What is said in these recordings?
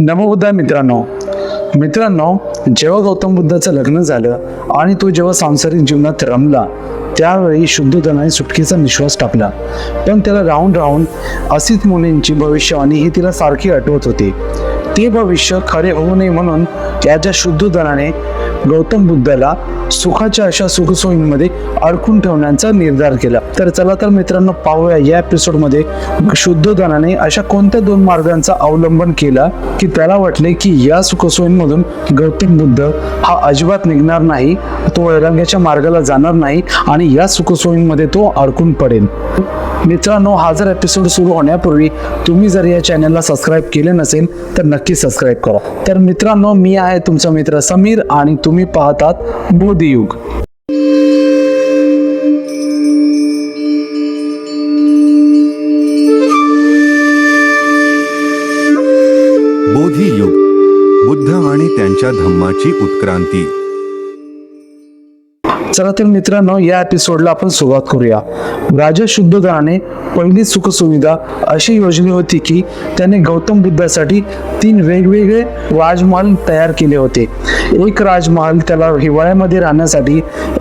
नमोबुद्धा मित्रांनो. मित्रांनो जेव्हा गौतम बुद्धाचं लग्न झालं आणि तो जेव्हा सांसारिक जीवनात रमला त्यावेळी शुद्धोधनाने सुटकेचा निश्वास टाकला पण त्याला राहून राहून असित मुनींची भविष्यवाणी ही तिला सारखी आठवत होती. ते भविष्य खरे होऊ नये म्हणून त्याच्या शुद्धोधनाने गौतम बुद्धाला सुखाच्या अशा सुखसोयींमध्ये अडकून ठेवण्याचा निर्धार केला. तर चला तर मित्रांनो पाहूया या एपिसोडमध्ये शुद्धोधनाने अशा कोणत्या दोन मार्गांचा अवलंबन केला की त्याला वाटले की या सुखसोयींमधून गौतम बुद्ध हा अजिबात निघणार नाही तो वैराग्याच्या मार्गाला जाणार नाही आणि या सुखसोयींमध्ये तो अडकून पडेल. मित्रांनो हा जर एपिसोड सुरू होण्यापूर्वी तुम्ही जर या चॅनलला सबस्क्राईब केले नसेल तर नक्की सबस्क्राईब करा. तर मित्रांनो मी आहे तुमचा मित्र समीर आणि तुम्ही पाहतात बोधियुग बोधी युग. बुद्ध आणि त्यांच्या धम्माची उत्क्रांती. चला तर मित्रांनो या एपिसोडला आपण सुरुवात करूया. राजा शुद्धोधनाने पहिली सुखसुविधा अशी योजली होती की त्याने गौतम बुद्धासाठी तीन वेगवेगळे राजमहाल तयार केले होते. एक राजमहाल त्याला हिवाळ्यामध्ये राहण्यासाठी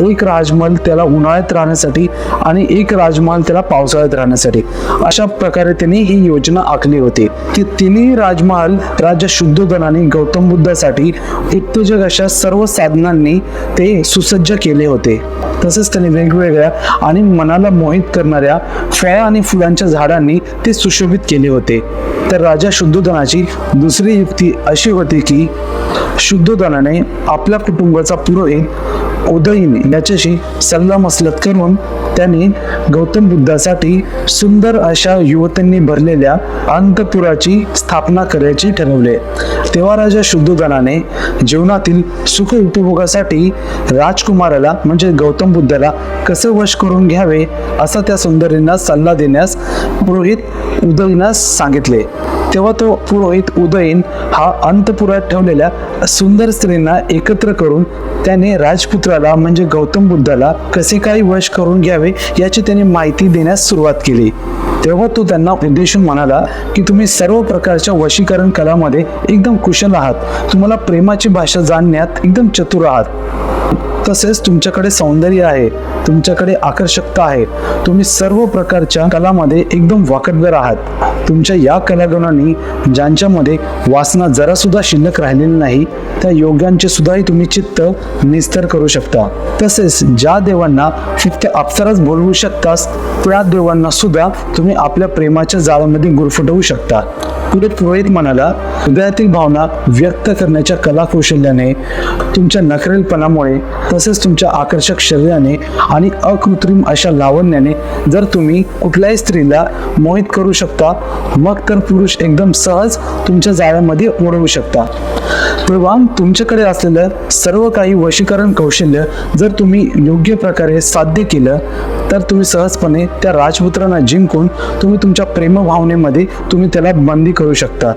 एक राजमहाल त्याला उन्हाळ्यात राहण्यासाठी आणि एक राजमहाल त्याला पावसाळ्यात राहण्यासाठी. अशा प्रकारे त्यांनी ही योजना आखली होती. की तिन्ही राजमहाल राजा शुद्धोधनाने गौतम बुद्धासाठी उत्तेजक अशा सर्व साधनांनी ते सुसज्ज केले होते. तसेच त्यांनी वेगवेगळ्या आणि मनाला मोहित करणाऱ्या फळ्या आणि फुलांच्या झाडांनी ते सुशोभित केले होते. तर राजा शुद्धोधनाची दुसरी युक्ती अशी होती की शुद्धोधनाने आपल्या कुटुंबाचा पुरोहित उदयीन याच्याशी सल्लामसलत करून त्यांनी गौतम बुद्धासाठी सुंदर अशा युवतींनी भरलेल्या अंतपुराची स्थापना करायची ठरवले. तेव्हा राजा शुद्धोधनाने जीवनातील सुख उपभोगासाठी राजकुमाराला म्हणजे गौतम बुद्धाला कसं वश करून घ्यावे असा त्या सुंदरींना सल्ला देण्यास पुरोहित उदयीनास सांगितले. तेव्हा तो पुरोहित उदयीन हा अंतपुरात ठेवलेल्या सुंदर स्त्रींना एकत्र करून त्याने राजपुत्राला म्हणजे गौतम बुद्धाला कसे काय वश करून घ्यावे याची त्याने माहिती देण्यास सुरुवात केली. तेव्हा तो त्यांना उद्देशून म्हणाला की तुम्ही सर्व प्रकारच्या वशीकरण कलामध्ये एकदम कुशल आहात. तुम्हाला प्रेमाची भाषा जाणण्यात एकदम चतुर आहात. तसेच तुमच्याकडे सौंदर्य आहे तुमच्याकडे आकर्षकता आहे. तुम्ही सर्व प्रकारच्या कलामध्ये एकदम वाकटगर आहात. तुमच्या या कलागुणांनी ज्यांच्यामध्ये वासना जरासुद्धा शिल्लक राहिलेली नाही त्या योग्यांचे सुद्धाही तुम्ही चित्त निस्तर करू शकता. तसेच ज्या देवांना फक्त अप्सराच बोलवू शकतास त्या देवांना सुद्धा तुम्ही आपल्या प्रेमाच्या जाळामध्ये गुरफटवू शकता. पुढे पुरोहित म्हणाला हृदयातील भावना व्यक्त करण्याच्या कलाकौशल्याने तुमच्या नखरेलपणामुळे तसेच तुमच्या आकर्षक शरीराने आणि अकृत्रिम अशा लावण्याने जर तुम्ही कुठल्याही स्त्रीला मोहित करू शकता मग तर पुरुष एकदम सहज तुमच्या जाळ्यामध्ये ओढवू शकता. तेव्हा तुमच्याकडे असलेलं सर्व काही वशीकरण कौशल्य जर तुम्ही योग्य प्रकारे साध्य केलं तर तुम्ही सहजपणे त्या राजपुत्रांना जिंकून तुम्ही तुमच्या प्रेमभावनेमध्ये तुम्ही त्याला बंदी करू शकता.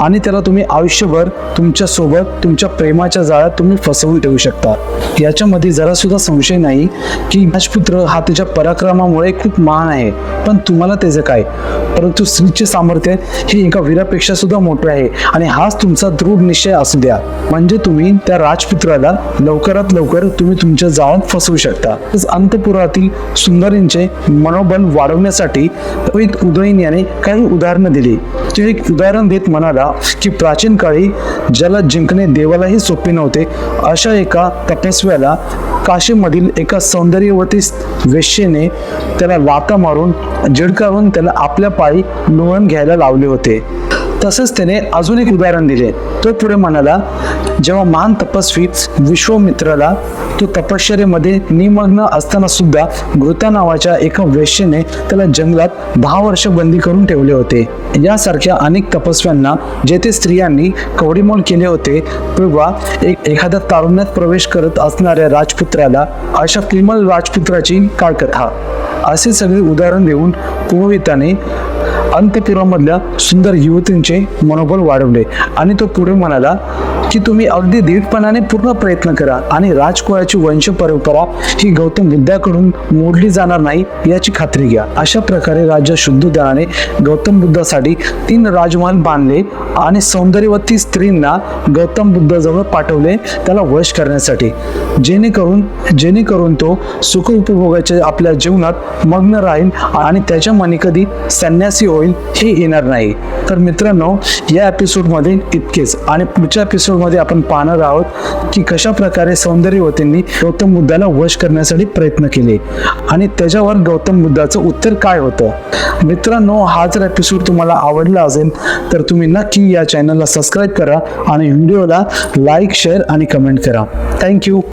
आणि त्याला तुम्ही आयुष्यभर तुमच्यासोबत तुमच्या प्रेमाच्या जाळ्यात तुम्ही फसवून ठेवू शकता. याच्यामध्ये जरासुद्धा संशय नाही की राजपुत्र हा त्याच्या पराक्रमामुळे खूप महान आहे. पण तुम्हाला त्याचं काय? परंतु स्त्रीचे सामर्थ्य हे एका वीरापेक्षा सुद्धा मोठे आहे. आणि हाच तुमचा दृढ निश्चय असू द्या. म्हणजे तुम्ही त्या राजपुत्राला लवकरात लवकर तुम्ही तुमच्या जाळ्यात फसवू शकता. अंतपुरातील सुंदरींचे मनोबल वाढवण्यासाठी रोहित उदयन याने काही उदाहरणं दिली. तो एक उदाहरण देत म्हणाला की प्राचीन काळी ज्याला जिंकणे देवालाही सोपे नव्हते अशा एका तपस्व्याला काशीमधील एका सौंदर्यवती वेश्येने त्याला लाता मारून जिडकावून त्याला आपल्या पायी लोळण घ्यायला लावले होते. तसेच त्याने अजून एक उदाहरण दिले. तो पुढे म्हणाला जेव्हा महान तपस्वी विश्वमित्राला तो तपश्चर्यमध्ये निमग्न असताना सुद्धा घृता नावाच्या एका वेश्येने त्याला जंगलात दहा वर्ष बंदी करून ठेवले होते. यासारख्या अनेक तपस्व्यांना जेथे स्त्रियांनी कवडीमोल केले होते तेव्हा एक एखाद्या तारुण्यात प्रवेश करत असणाऱ्या राजपुत्राला अशा प्रिमल राजपुत्राची काळकथा. असे सगळे उदाहरण देऊन पुरोहिताने अंतपुरामधल्या सुंदर युवतींचे मनोबल वाढवले. आणि तो पुढे म्हणाला की तुम्ही अगदी दीटपणाने पूर्ण प्रयत्न करा आणि राजकुळाची वंश परंपरा ही गौतम बुद्धाकडून मोडली जाणार नाही याची खात्री घ्या. अशा प्रकारे राजा शुद्धोदयाने गौतम बुद्धासाठी तीन राजमहाल बांधले आणि सौंदर्यवती स्त्रींना गौतम बुद्धाजवळ पाठवले त्याला वश करण्यासाठी. जेणेकरून जेणेकरून तो सुख उपभोगाच्या आपल्या जीवनात मग्न राहील आणि त्याच्या मनी कधी संन्यास होईल हे येणार नाही. तर मित्रांनो या एपिसोडमध्ये इतकेच. आणि पुढच्या एपिसोडमध्ये आपण पाहणार आहोत की कशा प्रकारे सौंदर्यवतींनी गौतम बुद्धाला वश करण्यासाठी प्रयत्न केले. आणि त्याच्यावर गौतम बुद्धाचं उत्तर काय होतं? मित्रांनो हा जर एपिसोड तुम्हाला आवडला असेल तर तुम्ही नक्की या चॅनलला सबस्क्राईब करा आणि व्हिडिओला लाईक शेअर आणि कमेंट करा. Thank you